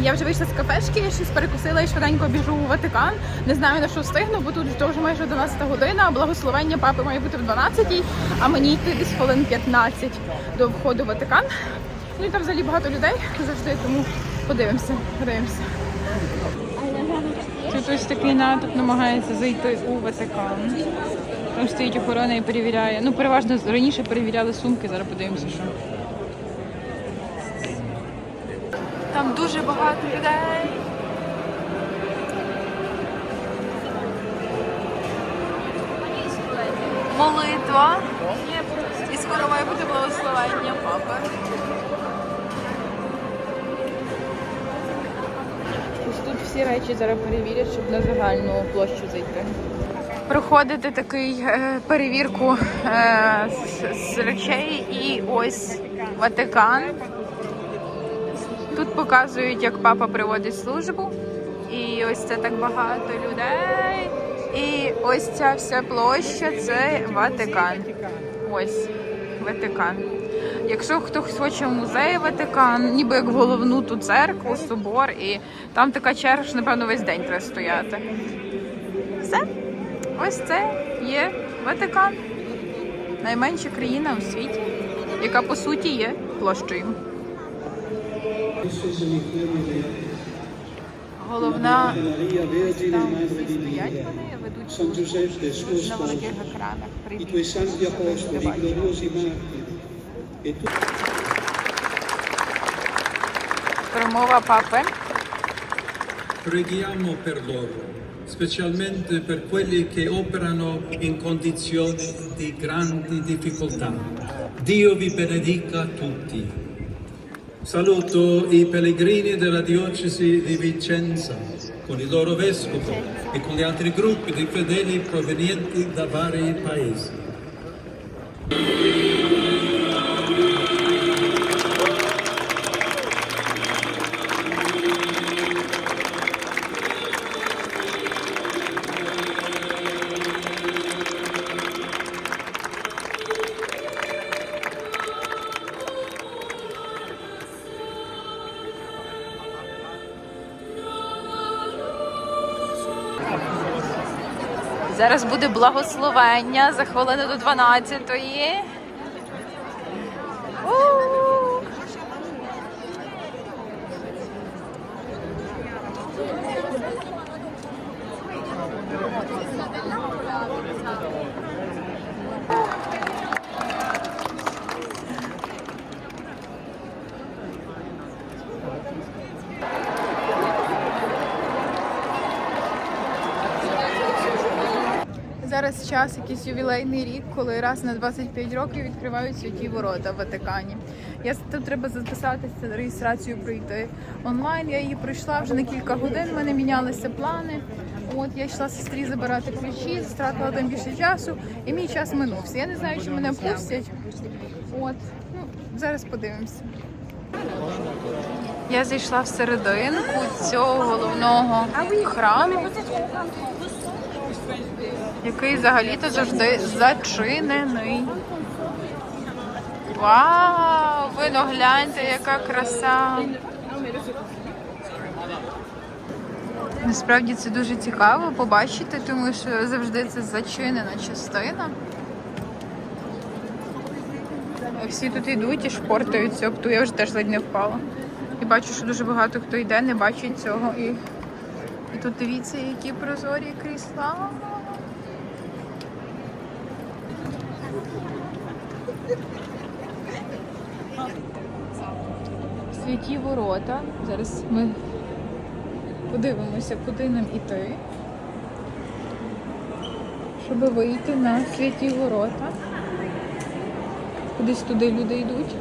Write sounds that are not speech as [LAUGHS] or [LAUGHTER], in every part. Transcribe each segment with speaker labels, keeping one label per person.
Speaker 1: Я вже вийшла з кафешки, щось перекусила і швиденько біжу у Ватикан. Не знаю на що встигну, бо тут вже майже 11 година. Благословення папи має бути в 12-й, а мені йти десь хвилин 15 до входу в Ватикан. Ну і там взагалі багато людей завжди, тому подивимося, подивимося. Тут ось такий натовп намагається зайти у Ватикан. Там стоїть охорона і перевіряє. Ну, переважно раніше перевіряли сумки, зараз подивимося, що. Там дуже багато людей. Молитва. І скоро має бути благословення папи. Ось тут всі речі зараз перевірять, щоб на загальну площу зайти. Проходити такий е, перевірку е, з, з речей і ось Ватикан. Тут показують, як папа приводить службу. І ось це так багато людей. І ось ця вся площа це Ватикан. Ось Ватикан. Якщо хтось хоче в музей Ватикан, ніби як головну ту церкву, собор, і там така черга, що напевно весь день треба стояти. Все. Ось це є Ватикан. Найменша країна у світі, яка по суті є площею. Головна
Speaker 2: Maria, Vergine
Speaker 1: там
Speaker 2: Madre
Speaker 1: всі
Speaker 2: di
Speaker 1: стоять
Speaker 2: Dio,
Speaker 1: вони, ведуть
Speaker 2: San
Speaker 1: службу
Speaker 2: Giuseppe, suo
Speaker 1: на великих
Speaker 2: sposo,
Speaker 1: екранах.
Speaker 2: i tuoi santi apostoli, i gloriosi martiri, e tu
Speaker 1: Промова папи.
Speaker 3: Preghiamo per loro, specialmente per quelli che operano in condizioni di grandi difficoltà. Dio vi benedica tutti. Saluto i pellegrini della diocesi di Vicenza con il loro vescovo e con gli altri gruppi di fedeli provenienti da vari paesi.
Speaker 1: Зараз буде благословення за хвилину до 12-ї. У! Зараз час якийсь ювілейний рік, коли раз на 25 років відкривають святі ворота в Ватикані. Я тут треба записатися, реєстрацію пройти онлайн. Я її пройшла вже на кілька годин. У мене мінялися плани. От я йшла сестрі забирати ключі, стратила там більше часу, і мій час минувся. Я не знаю, чи мене пустять. От ну зараз подивимося. Я зайшла в серединку цього головного храму який взагалі-то завжди зачинений. Вау! Ви ну гляньте, яка краса! Насправді це дуже цікаво побачити, тому що завжди це зачинена частина. Всі тут йдуть і шпортаються об. Я вже теж ледь не впала. І бачу, що дуже багато хто йде, не бачить цього. І, і тут дивіться, які прозорі крісла. Святі ворота. Зараз ми подивимося, куди нам іти, щоб вийти на святі ворота. Кудись туди люди йдуть.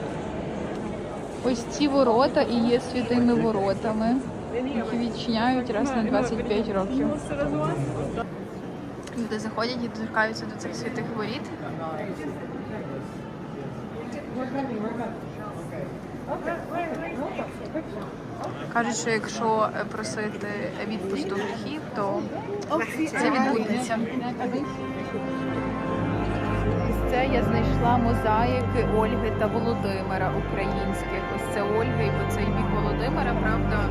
Speaker 1: Ось ці ворота і є святими воротами, які відчиняють раз на 25 років. Люди заходять і доторкаються до цих святих воріт. Кажуть, що якщо е, просити відпусту гріхів, то це відбудеться. Ось це я знайшла мозаїки Ольги та Володимира українських. Ось це Ольга і цей бік Володимира, правда,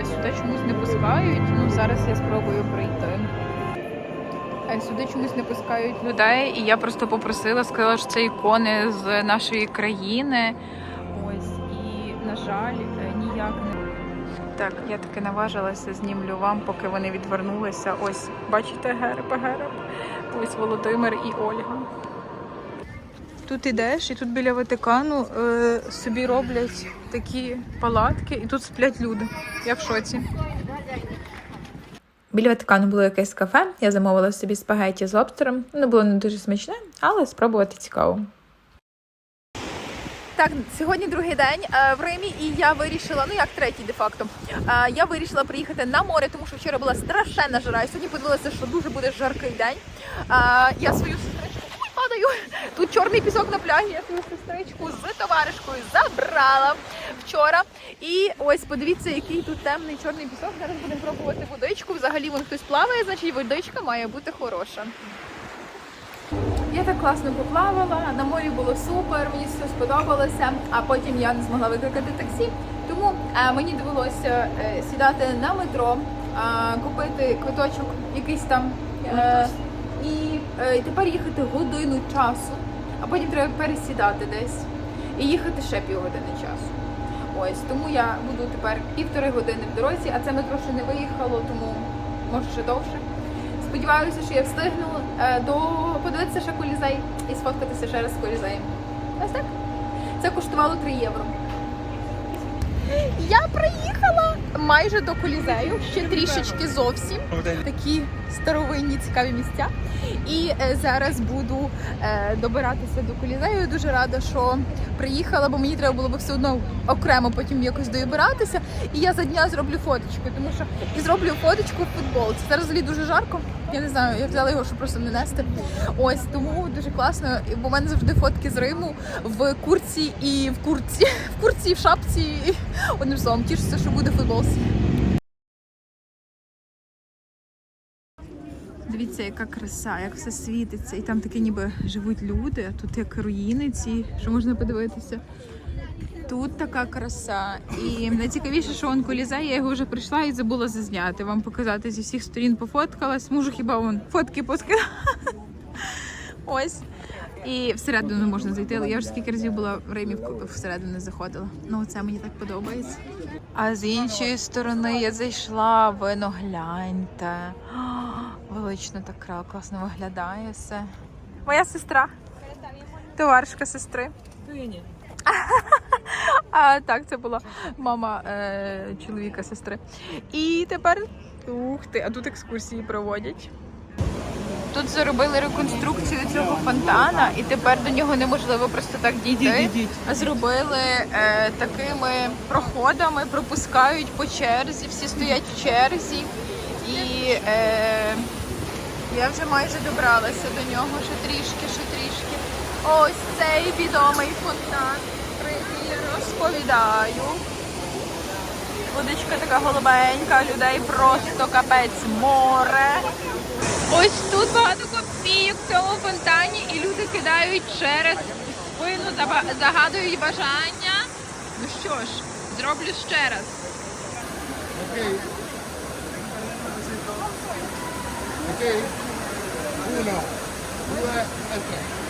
Speaker 1: е, сюди чомусь не пускають. Ну зараз я спробую прийти. Е, Сюди чомусь не пускають людей, і я просто попросила, сказала, що це ікони з нашої країни. Ось і на жаль, е, ніяк не так. Я таки наважилася, знімлю вам, поки вони відвернулися. Ось бачите герб, герб. Ось Володимир і Ольга. Тут ідеш, і тут біля Ватикану е, собі роблять такі палатки, і тут сплять люди. Я в шоці. Біля Ватикану було якесь кафе. Я замовила собі спагеті з лобстером. Воно було не дуже смачне, але спробувати цікаво. Так, сьогодні другий день е, в Римі, і я вирішила, ну як третій де-факто. Е, я вирішила приїхати на море, тому що вчора була страшенна жара. І сьогодні подивилася, що дуже буде жаркий день. Е, я свою сестричку падаю. Тут чорний пісок на пляжі. Я свою сестричку з товаришкою забрала вчора. І ось подивіться, який тут темний чорний пісок. Зараз будемо пробувати водичку. Взагалі вон хтось плаває, значить водичка має бути хороша. Я так класно поплавала, на морі було супер, мені все сподобалося, а потім я не змогла викликати таксі. Тому е, мені довелося е, сідати на метро, е, купити квиточок якийсь там і е, тепер їхати годину часу, а потім треба пересідати десь і їхати ще півгодини часу. Ось тому я буду тепер півтори години в дорозі, а це метро ще не виїхало, тому може ще довше. Сподіваюся, що я встигну е, до подивитися ще колізей і сфоткатися ще раз з колізеєм. Ось так. Це коштувало 3 євро. Я приїхала майже до колізею, ще трішечки зовсім. Такі старовинні цікаві місця. І е, зараз буду е, добиратися до колізею. Дуже рада, що приїхала, бо мені треба було б все одно окремо потім якось добиратися. І я за дня зроблю фоточку, тому що і зроблю фоточку в футболці. Зараз взагалі дуже жарко. Я не знаю, я взяла його, щоб просто не нести. Ось тому дуже класно. Бо в мене завжди фотки з Риму в курці і в курці, [LAUGHS] в курці в шапці. Одним словом, тішуся, що буде в футболці. Дивіться, яка краса, як все світиться. І там такі ніби живуть люди, а тут як руїни ці, що можна подивитися. Тут така краса. І найцікавіше, що он колізей, я його вже прийшла і забула зазняти. Вам показати зі всіх сторін пофоткалась. Можу хіба вон фотки поскидати. Ось. І всередину можна зайти, але я вже скільки разів була в Римі всередину не заходила. Ну, це мені так подобається. А з іншої сторони я зайшла, ви ну гляньте. Велично так класно виглядає все. Моя сестра. Товаришка сестри. [LAUGHS] А так, це була мама е, чоловіка сестри. І тепер ух ти, а тут екскурсії проводять. Тут зробили реконструкцію цього фонтана, і тепер до нього неможливо просто так дійти. А Зробили е, такими проходами, пропускають по черзі, всі стоять в черзі. І е, я вже майже добралася до нього, ще трішки, ще трішки. Ось цей відомий фонтан, про який я розповідаю. Водичка така голубенька, людей просто капець море. Ось тут багато копійок в цьому фонтані, і люди кидають через спину, загадують бажання. Ну що ж, зроблю ще раз.
Speaker 4: Ok. Ok. Uno, due e tre.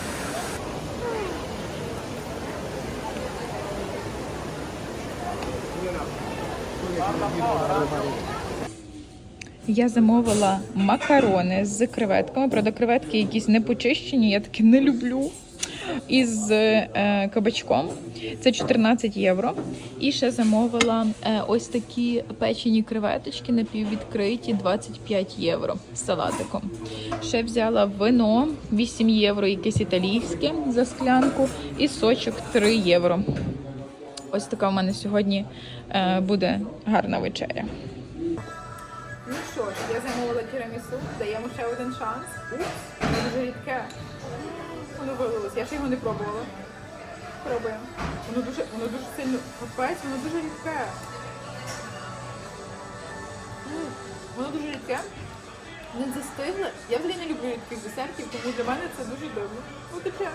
Speaker 1: Я замовила макарони з креветками. Правда, креветки якісь не почищені, я таки не люблю. Із е, кабачком. Це 14 євро. І ще замовила е, ось такі печені креветочки напіввідкриті 25 євро з салатиком. Ще взяла вино 8 євро, якесь італійське за склянку, і сочок 3 євро. Ось така в мене сьогодні е, буде гарна вечеря. Ну що ж, я замовила тірамісу, даємо ще один шанс. Воно дуже рідке. Воно вилилось, я ще його не пробувала. Пробуємо. Воно дуже, воно дуже сильно капець, воно дуже рідке. Воно дуже рідке. Не застигле. Я взагалі не люблю рідких десертів, тому для мене це дуже дивно. Ну таке.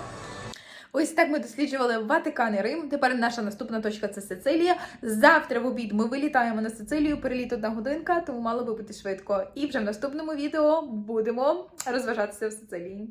Speaker 1: Ось так ми досліджували Ватикан і Рим. Тепер наша наступна точка це Сицилія. Завтра в обід ми вилітаємо на Сицилію. Переліт одна годинка, тому мало би бути швидко. І вже в наступному відео будемо розважатися в Сицилії.